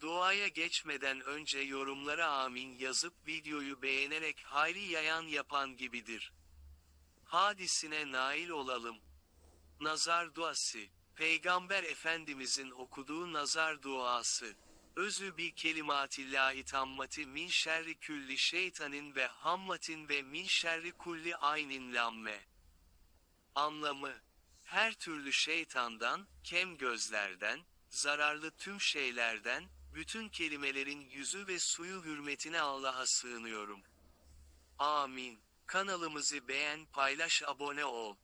Duaya geçmeden önce yorumlara amin yazıp videoyu beğenerek hayri yayan yapan gibidir. Hadisine nail olalım. Nazar duası. Peygamber Efendimizin okuduğu nazar duası. Özü bi kelimatillahi tammati min şerri külli şeytanin ve hammatin ve min şerri kulli aynin lamme. Anlamı her türlü şeytandan, kem gözlerden, zararlı tüm şeylerden, bütün kelimelerin yüzü ve suyu hürmetine Allah'a sığınıyorum. Amin. Kanalımızı beğen, paylaş, abone ol.